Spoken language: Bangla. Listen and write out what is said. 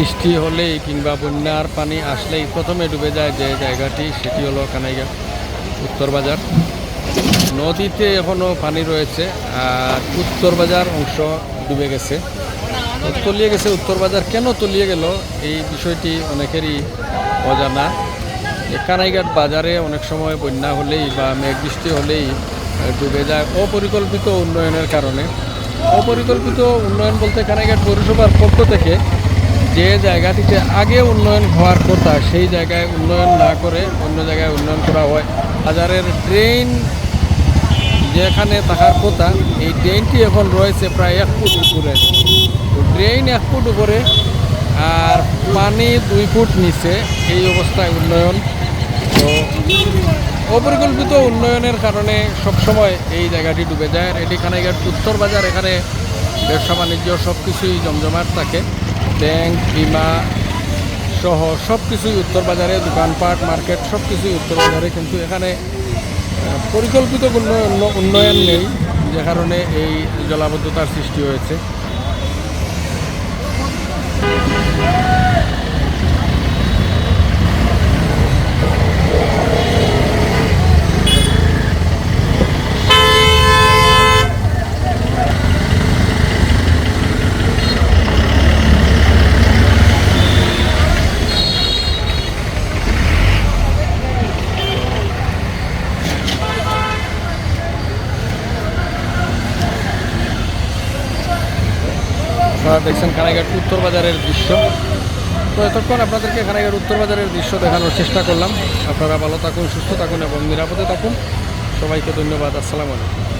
বৃষ্টি হলেই কিংবা বন্যার পানি আসলেই প্রথমে ডুবে যায় যে জায়গাটি, সেটি হলো কানাইঘাট উত্তর বাজার। নদীতে এখনও পানি রয়েছে, আর উত্তর বাজার অংশ ডুবে গেছে। তলিয়ে গেছে উত্তর বাজার। কেন তলিয়ে গেল? এই বিষয়টি অনেকেরই অজানা। কানাইঘাট বাজারে অনেক সময় বন্যা হলেই বা মেঘ বৃষ্টি হলেই ডুবে যায় অপরিকল্পিত উন্নয়নের কারণে। অপরিকল্পিত উন্নয়ন বলতে কানাইঘাট পৌরসভার পক্ষ থেকে যে জায়গাটিতে আগে উন্নয়ন হওয়ার কথা, সেই জায়গায় উন্নয়ন না করে অন্য জায়গায় উন্নয়ন করা হয়। বাজারের ড্রেন যেখানে থাকার কথা, এই ড্রেনটি এখন রয়েছে প্রায় এক ফুট উপরে। তো ড্রেন এক ফুট উপরে আর পানি দুই ফুট নিচে, এই অবস্থায় উন্নয়ন। তো অপরিকল্পিত উন্নয়নের কারণে সবসময় এই জায়গাটি ডুবে যায়। এটি খানাইঘাট উত্তর বাজার, এখানে ব্যবসা বাণিজ্য সব কিছুই জমজমাট থাকে। ব্যাংক, বিমা সহ সব কিছুই উত্তর বাজারে, দোকানপাট, মার্কেট সব কিছুই উত্তর বাজারে। কিন্তু এখানে পরিকল্পিত উন্নয়ন নেই, যে কারণে এই জলাবদ্ধতার সৃষ্টি হয়েছে। আপনারা দেখছেন কানাইঘাট উত্তর বাজারের দৃশ্য। তো এতক্ষণ আপনাদেরকে কানাইঘাট উত্তর বাজারের দৃশ্য দেখানোর চেষ্টা করলাম। আপনারা ভালো থাকুন, সুস্থ থাকুন এবং নিরাপদে থাকুন। সবাইকে ধন্যবাদ। আসসালামু আলাইকুম।